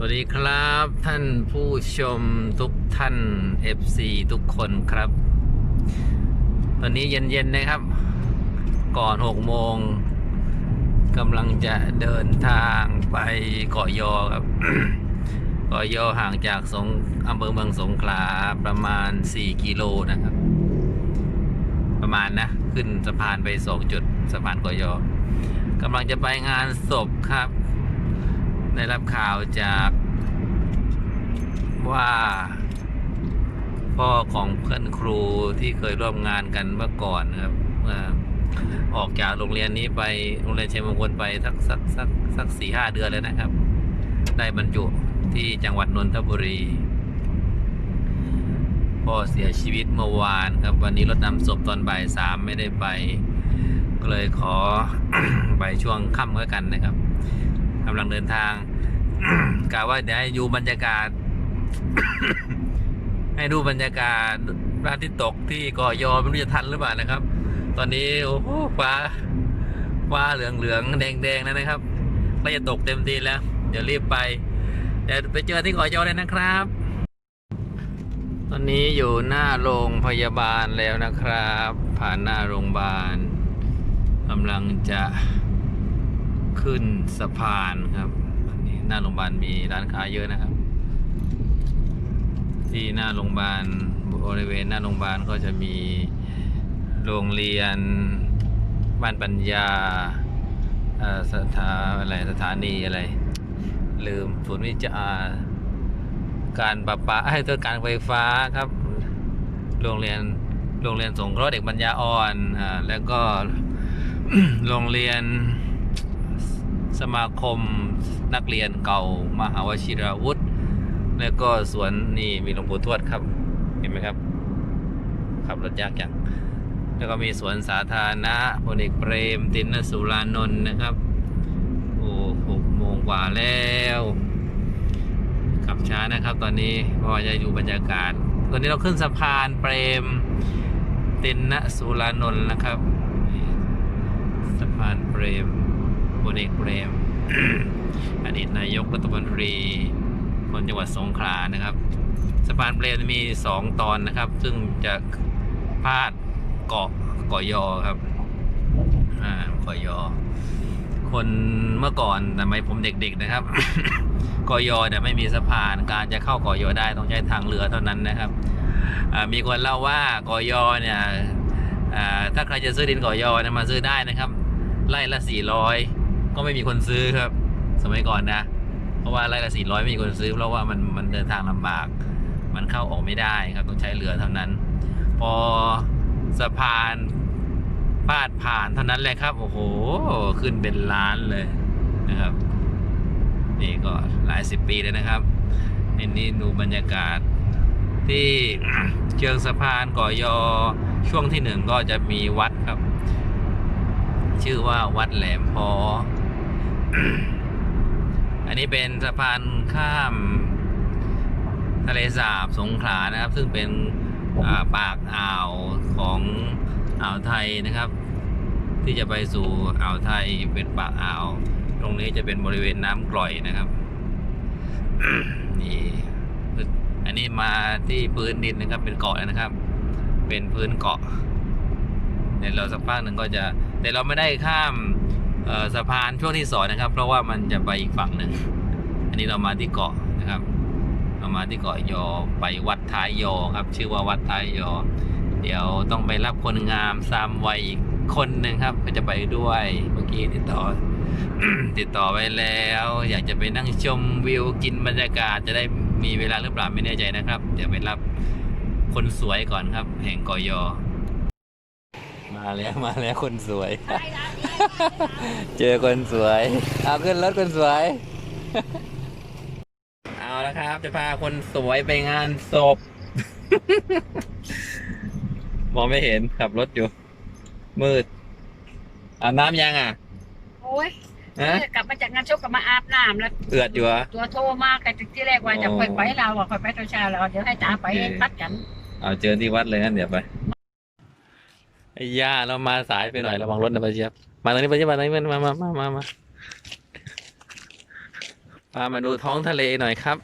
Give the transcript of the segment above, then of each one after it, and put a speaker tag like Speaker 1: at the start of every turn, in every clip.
Speaker 1: สวัสดีครับท่านผู้ชมทุกท่าน FC ทุกคนครับ ตอนนี้เย็นๆนะครับ ก่อน6โมงกำลังจะเดินทางไปเกาะยอครับ เกาะยอห่างจากสงอำเภอเมืองสงขลาประมาณ 4 กิโลนะครับ ประมาณนะ ขึ้นสะพานไปสองจุดสะพานเกาะยอกำลังจะไปงานศพครับ ได้รับข่าวจากว่า พ่อของเพื่อนครูที่เคยร่วมงานกันเมื่อก่อนครับออกจากโรงเรียนนี้ไปโรงเรียนเชียงมงคลไปสักสักสักสักสี่ห้าเดือนแล้วนะครับ ได้บรรจุที่จังหวัดนนทบุรีพ่อเสียชีวิตเมื่อวานครับ วันนี้รถนำศพตอนบ่ายสามไม่ได้ไป ก็เลยขอไปช่วงค่ำก็กันนะครับกำลังเดินทาง กะว่าเดี๋ยวให้ดูบรรยากาศ ให้ดูบรรยากาศพระอาทิตย์ตกที่กาะยอไม่รู้จะทันหรือเปล่านะครับ ตอนนี้โอ้โหฟ้าฟ้าเหลืองเหลืองแดงแดงๆแล้วนะครับก็จะตกเต็มทีแล้ว เดี๋ยวรีบไป เดี๋ยวไปเจอที่กาะยอเลยนะครับ ตอนนี้อยู่หน้าโรงพยาบาลแล้วนะครับ ผ่านหน้าโรงพยาบาลกำลังจะขึ้นสะพานครับ หน้าโรงพยาบาลมีร้านค้าเยอะนะครับ ที่หน้าโรงพยาบาลบริเวณหน้าโรงพยาบาลก็จะมีโรงเรียนบ้านปัญญาสถาอะไรสถานีอะไร ลืมศูนย์วิจัยการประปาให้ตัวการไฟฟ้าครับ โรงเรียนโรงเรียนสงเคราะห์เด็กปัญญาอ่อนอ่าแล้วก็โรงเรียน สมาคมนักเรียนเก่ามหาวชิราวุธ แล้วก็สวนนี่มีหลวงปู่ทวดครับ เห็นไหมครับ ขับรถยากจังแล้วก็มีสวนสาธารณะพลเอกเปรม ตินสุรานนท์นะครับ โอ้หกโมงกว่าแล้วขับช้านะครับ ตอนนี้เพราจะอยู่บรรยากาศ ตอนนี้เราขึ้นสะพานเปรม ตินสุรานนท์นะครับ สะพานเปรม ลเอกเปรมอดีตนายกรัฐมนตรีคนจังหวัดสงขลานะครับสะพานเปรมมีสองตอนนะครับ ซึ่งจะพาดเกาะเกาะยอครับอ่าเกาะยอ คนเมื่อก่อนสมัยผมเด็ก ๆนะครับเกาะยอเนี่ยไม่มีสะพานการจะเข้าเกาะยอได้ต้องใช้ทางเรือเท่านั้นนะครับมีคนเล่าว่าเกาะยอเนี่ยถ้าใครจะซื้อดินเกาะยอเนี่ยมาซื้อได้นะครับไร่ละสี่ร้อย ก็ไม่มีคนซื้อครับ สมัยก่อนนะ เพราะว่าไร่ละสี่ร้อยไม่มีคนซื้อ เพราะว่ามันมันเดินทางลำบาก มันเข้าออกไม่ได้ครับต้องใช้เรือเท่านั้น พอสะพานพาดผ่านเท่านั้นแหละครับ โอ้โห ขึ้นเป็นล้านเลยนะครับ นี่ก็หลายสิบปีแล้วนะครับนี่นี่ดูบรรยากาศ ที่เชิงสะพานก่อยอช่วงที่หนึ่งก็จะมีวัดครับ ชื่อว่าวัดแหลมพอ อันนี้เป็นสะพานข้ามทะเลสาบสงขลานะครับ ซึ่งเป็นาปากอ่าวของอ่าวไทยนะครับ ที่จะไปสู่อ่าวไทยเป็นปากอ่าว ตรงนี้จะเป็นบริเวณน้ำกร่อยนะครับนี่อันนี้มาที่พื้นดินนะครับ เป็นเกาะนะครับ เป็นพื้นเกาะเดี๋ยวเราสักพักหนึ่งก็จะแต่เราไม่ได้ข้าม สะพานช่วงที่สองนะครับ เพราะว่ามันจะไปอีกฝั่งหนึ่ง อันนี้เรามาที่เกาะนะครับ เรามาที่เกาะยอไปวัดท้ายยอครับ ชื่อว่าวัดท้ายยอ เดี๋ยวต้องไปรับคนงามซามวัยอีกคนหนึ่งครับ ก็จะไปด้วยเมื่อกี้ติดต่อ ติดต่อไว้แล้ว อยากจะไปนั่งชมวิวกินบรรยากาศจะได้มีเวลาหรือเปล่าไม่แน่ใจนะครับ เดี๋ยวไปรับคนสวยก่อนครับ แห่งกอยอ มาแล้วมาแล้วคนสวย เจอคนสวย เอาขึ้นรถคนสวย เอาละครับ จะพาคนสวยไปงานศพ มองไม่เห็นขับรถอยู่ มืดอาบน้ำยังอะ
Speaker 2: โอ้ย
Speaker 1: ฮะ
Speaker 2: กลับมาจากงานชกกลับมาอาบน้ำแล้ว
Speaker 1: เอือดอยู่เหรอ
Speaker 2: ตัวโทรมากันที่แรกว่าจะไปไปเราอะไปไปตอนเช้าแล้วเดี๋ยวให้ตาไปพัดกัน
Speaker 1: เอาเจอที่วัดเลยงั้นเดี๋ยวไปไอ้ย่าเรามาสายไปหน่อยระวังรถนะป้าเจี๊ยบมาตรงนี้ไปจี๊ยบมาตรงนี้มามามามามาพามาดูท้องทะเลหน่อยครับ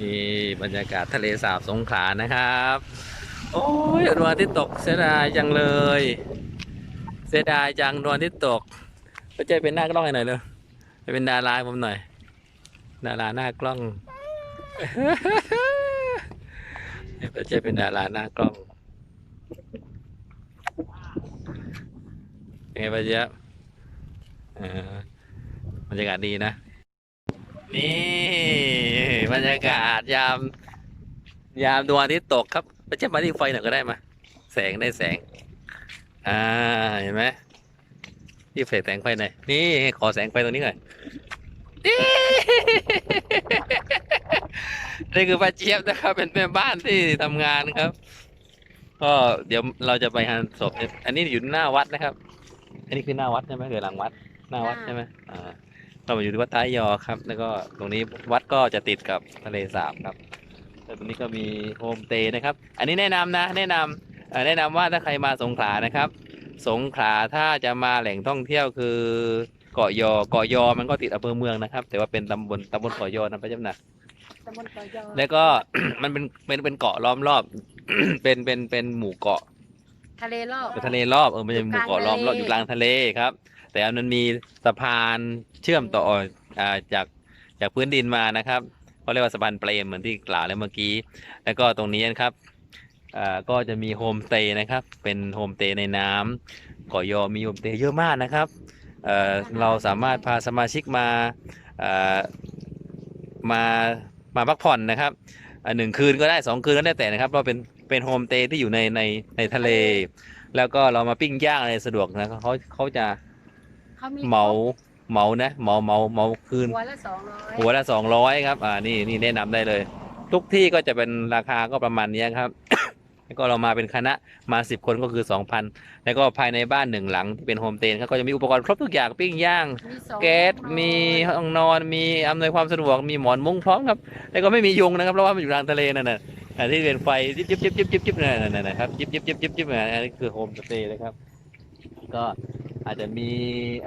Speaker 1: นี่บรรยากาศทะเลสาบสงขลานะครับ โอ้ยดวงทิตย์ตกเสียดายจังเลย เสียดายจังดวงทิตย์ตกก็ใจเป็นหน้ากล้องหน่อยเลยจะเป็นดาราผมหน่อย ดาราหน้ากล้องก็ใจเป็นดาราหน้ากล้อง เป็นไงปะเจ๊ยบเออบรรยากาศดีนะ นี่บรรยากาศยาม ยามดวงอาทิตย์ตกครับไปเช็ดมาที่ไฟหน่อยก็ได้มาแสงได้แสง อ่าเห็นไหมที่ไฟแสงไฟหน่อยนี่ขอแสงไฟตรงนี้หน่อยนี่ นี่คือป้าเจี๊ยบนะครับ เป็นแม่บ้านที่ทำงานครับ ก็เดี๋ยวเราจะไปงานศพอันนี้อยู่หน้าวัดนะครับ อันนี้คือหน้าวัดใช่ไหมหรือหลังวัด หน้าวัดใช่ไหมอ่าเรามาอยู่ที่วัดท้ายยอครับ แล้วก็ตรงนี้วัดก็จะติดกับทะเลสาบครับแล้วตรงนี้ก็มีโฮมสเตย์นะครับ อันนี้แนะนำนะ แนะนำเอ่อแนะนำว่าถ้าใครมาสงขลานะครับ สงขลาถ้าจะมาแหล่งท่องเที่ยวคือเกาะยอ เกาะยอมันก็ติดอำเภอเมืองนะครับ แต่ว่าเป็นตำบลตำบลเกาะยอนะพระเจ้าหนะ
Speaker 2: ตำบลเกาะยอ
Speaker 1: แล้วก็มันเป็นเป็นเป็นเกาะล้อมรอบ เป็นเป็นเป็นหมู่เกาะ
Speaker 2: ทะเลรอบ
Speaker 1: เป็นทะเลรอบเออมันจะมีหมู่เกาะล้อมรอบอยู่กลางทะเลครับ แต่อันมันมีสะพานเชื่อมต่ออ่าจากจากพื้นดินมานะครับเขาเรียกว่าสะพานเปรมเหมือนที่กล่าวแล้วเมื่อกี้ แล้วก็ตรงนี้นะครับอ่าก็จะมีโฮมสเตย์นะครับ เป็นโฮมสเตย์ในน้ำเกาะยอมีโฮมสเตย์เยอะมากนะครับเอ่อเราสามารถพาสมาชิกมาอ่ามามาพักผ่อนนะครับอ่าหนึ่งคืนก็ได้สองคืนก็ได้แต่นะครับเราเป็น เป็นโฮมสเตย์ที่อยู่ในในในทะเล แล้วก็เรามาปิ้งย่างอะไรสะดวกนะเขาเขาจะ
Speaker 2: เขามี
Speaker 1: เหมาเหมานะเหมาเหมาเหมาคืน
Speaker 2: หัวละสองร้อย
Speaker 1: หัวละสองร้อยครับ อ่านี่นี่แนะนำได้เลย ทุกที่ก็จะเป็นราคาก็ประมาณเนี้ยครับแล้วก็เรามาเป็นคณะมาสิบคนก็คือสองพันแล้วก็ภายในบ้านหนึ่งหลังที่เป็นโฮมสเตย์ครับก็จะมีอุปกรณ์ครบทุกอย่างปิ้งย่าง
Speaker 2: มีสอง
Speaker 1: แก๊ส
Speaker 2: ห้องนอน
Speaker 1: มีห้องนอน มีอำนวยความสะดวกมีหมอนมุ้งพร้อมครับ แล้วก็ไม่มียุงนะครับเพราะว่ามันอยู่กลางทะเลนั่นน่ะ อ่าที่เป็นไฟยิบยิบยิบยิบยิบยิบนั่นน่ะนั่นนะครับยิบยิบยิบยิบยิบอันนี้คือโฮมสเตย์นะครับ ก็อาจจะมี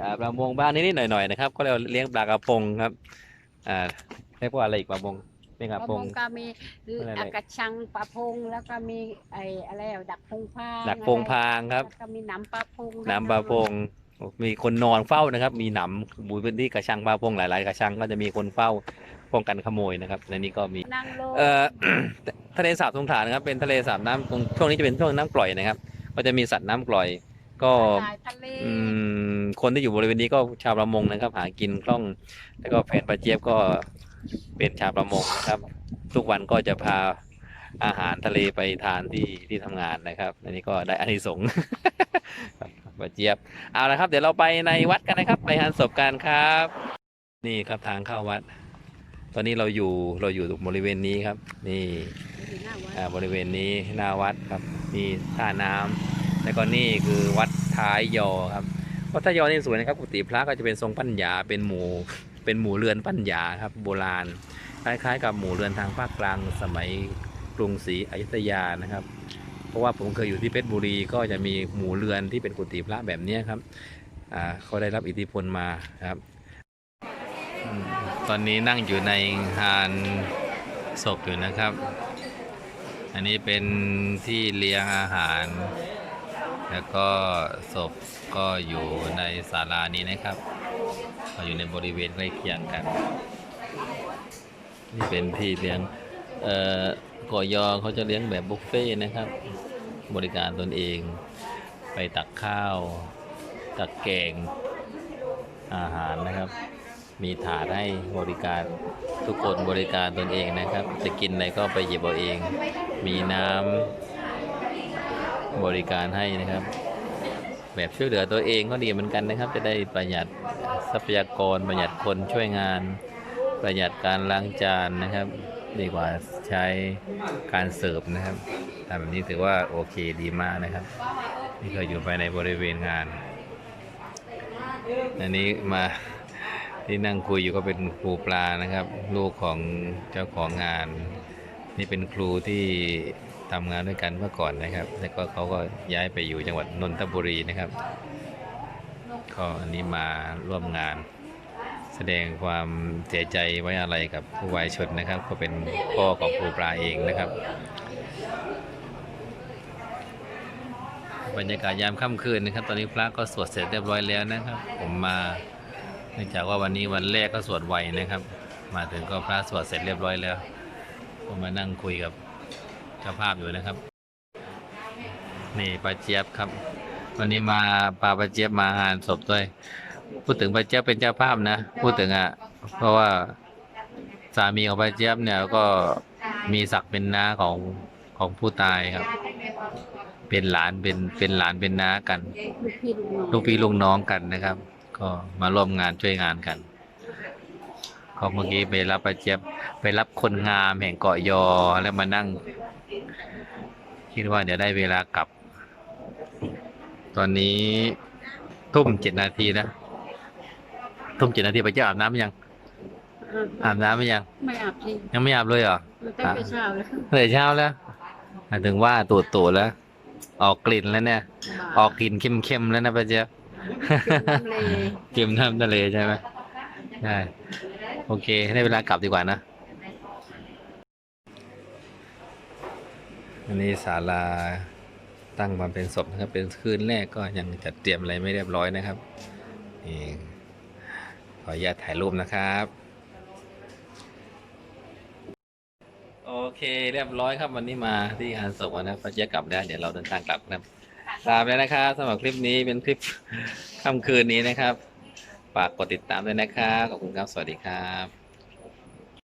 Speaker 1: อ่าประมงบ้างนิดๆหน่อยๆนะครับ ก็เรียกว่าเลี้ยงปลากระพงครับอ่าเรียกว่าอะไรอีกปลาพงเลี้ยงก
Speaker 2: ป
Speaker 1: ระ
Speaker 2: ลา
Speaker 1: พ
Speaker 2: พ
Speaker 1: ง
Speaker 2: งก็มี
Speaker 1: อะไรๆ
Speaker 2: อากาชังปลาพงแล้วก็มีไอ้อะไรอะดักพงพาง
Speaker 1: ดักพงพางครับ
Speaker 2: แล้วก็มีหนำปลาพง
Speaker 1: หน้ำปลาพงมีคนนอนเฝ้านะครับ มีหนำบูพื้นที่กระชังปลาพงหลาย ๆ กระชังก็จะมีคนเฝ้า ป้องกันขโมยนะครับในนี้ก็มี
Speaker 2: นั่งโล
Speaker 1: เอ่อ ทะเลสาบสงขลานะครับเป็นทะเลสาบน้ำตรงช่วงนี้จะเป็นช่วงน้ำกร่อยนะครับ ก็จะมีสัตว์น้ำกร่อย ก็
Speaker 2: สายทะเล
Speaker 1: อืมคนที่อยู่บริเวณนี้ก็ชาวประมงนะครับ หากินคล่อง แล้วก็แฟนปลาเจี๊ยบก็เป็นชาวประมงนะครับ ทุกวันก็จะพาอาหารทะเลไปทานที่ที่ทำงานนะครับ อันนี้ก็ได้อานิสงส์ครับปลาเจี๊ยบเอาละครับ เดี๋ยวเราไปในวัดกันนะครับ ไปหานศพกันครับ นี่ครับทางเข้าวัด ตอนนี้เราอยู่เราอยู่ตรงบริเวณนี้ครับ นี่บริเวณนี้หน้าวัดครับมีท่าน้ำแล้วก็นี่คือวัดท้ายยอครับวัดท้ายยอนี่สวยนะครับกุฏิพระก็จะเป็นทรงปัญญาเป็นหมู่เป็นหมู่เรือนปัญญาครับ โบราณคล้ายๆ กับหมู่เรือนทางภาคกลางสมัยกรุงศรีอยุธยานะครับ เพราะว่าผมเคยอยู่ที่เพชรบุรีก็จะมีหมู่เรือนที่เป็นกุฏิพระแบบนี้ครับเขาได้รับอิทธิพลมาครับ ตอนนี้นั่งอยู่ในงานศพอยู่นะครับ อันนี้เป็นที่เลี้ยงอาหาร แล้วก็ศพก็อยู่ในศาลานี้นะครับก็อยู่ในบริเวณใกล้เคียงกัน นี่เป็นที่เลี้ยงเอ่อกอยอเขาจะเลี้ยงแบบบุฟเฟ่ต์นะครับ บริการตนเอง ไปตักข้าว ตักแกงอาหารนะครับ มีถาดให้บริการทุกคนบริการตนเองนะครับ จะกินอะไรก็ไปหยิบเอาเอง มีน้ำบริการให้นะครับ แบบช่วยเหลือตัวเองก็ดีเหมือนกันนะครับ จะได้ประหยัดทรัพยากรประหยัดคนช่วยงาน ประหยัดการล้างจานนะครับ ดีกว่าใช้การเสิร์ฟนะครับทำแบบนี้ถือว่าโอเคดีมากนะครับ นี่ก็อยู่ภายในบริเวณงาน อันนี้มา ที่นั่งคุยอยู่ก็เป็นครูปลานะครับ ลูกของเจ้าของงาน นี่เป็นครูที่ทำงานด้วยกันเมื่อก่อนนะครับ แล้วก็เขาก็ย้ายไปอยู่จังหวัดนนทบุรีนะครับก็อันนี้มาร่วมงาน แสดงความเสียใจไว้อะไรกับผู้วายชนนะครับ ก็เป็นพ่อของครูปลาเองนะครับบรรยากาศยามค่ำคืนนะครับ ตอนนี้พระก็สวดเสร็จเรียบร้อยแล้วนะครับ ผมมา นื่องจากว่าวันนี้วันแรกก็สวดไวนะครับ มาถึงก็พระสวดเสร็จเรียบร้อยแล้วผมมานั่งคุยกับเจ้าภาพอยู่นะครับ นี่ป้าเจี๊ยบครับ วันนี้มาปาป้าเจี๊ยบมางานศพด้วย พูดถึงป้าเจี๊ยบเป็นเจ้าภาพนะ พูดถึงอะ เพราะว่าสามีของป้าเจี๊ยบเนี่ยก็มีศักดิ์เป็นน้าของของผู้ตายครับ เป็นหลานเป็นเป็นหลานเป็นน้ากัน
Speaker 2: ลูกพี่ลูกน้อง
Speaker 1: กันนะครับ ก็มาร่วมงานช่วยงานกันก็เมื่อกี้ไปรับป้าเจี๊ยบไปรับคนงามแห่งเกาะยอแล้วมานั่ง คิดว่าเดี๋ยวได้เวลากลับ ตอนนี้ทุ่มเจ็ดนาทีนะทุ่มเจ็ดนาทีไปเจ้าอาบน้ำยัง อาบน้ำไหมยัง
Speaker 2: ไม่อาบที
Speaker 1: ยังไม่อาบเลยเหรอ
Speaker 2: ตั้งแต่เช้าเลย
Speaker 1: เลยเช้าแล้วอะถึงว่าตูดตูดแล้ว ออกกลิ่นแล้วเนี่ย ออกกลิ่นเข้มๆแล้วนะป้าเจี๊ยบ
Speaker 2: น้ำ เลย
Speaker 1: เกมน้ำทะเลใช่ไหมใช่โอเคได้เวลากลับดีกว่านะ อันนี้ศาลาตั้งมาเป็นศพนะครับ เป็นคืนแรกก็ยังจัดเตรียมอะไรไม่เรียบร้อยนะครับนี่ขออนุญาตถ่ายรูปนะครับ โอเคเรียบร้อยครับวันนี้มาที่งานศพนะพระเจ้ากลับแล้เดี๋ยวเราเดินทางกลับนะครับ ตามแล้วนะครับสำหรับคลิปนี้เป็นคลิปค่ำคืนนี้นะครับ ฝากกดติดตามด้วยนะครับ ขอบคุณครับ สวัสดีครับ